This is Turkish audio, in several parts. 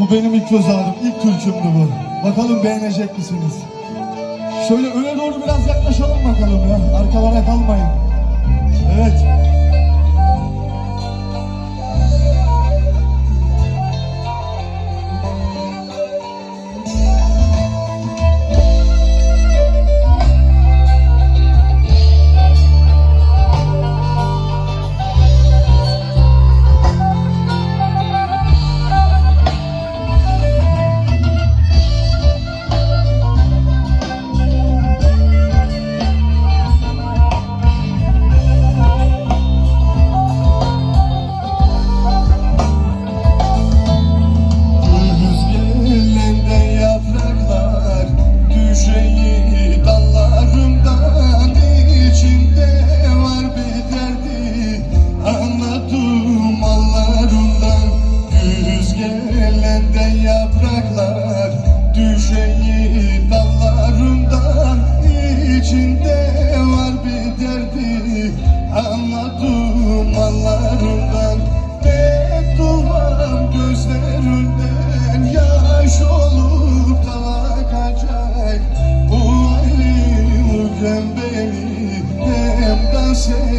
Bu benim ilk göz ağrım, ilk türkümdü bu. Bakalım beğenecek misiniz? Şöyle öne doğru biraz yaklaşalım bakalım ya. Arkalara kalmayın. Evet.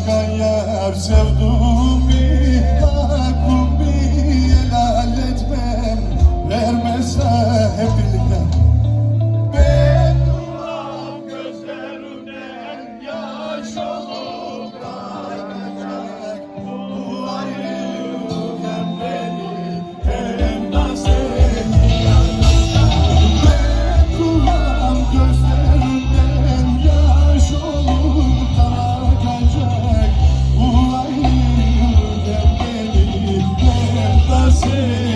başka yer sevdum bir Hakkım bir helal etmem. Vermezse hepim say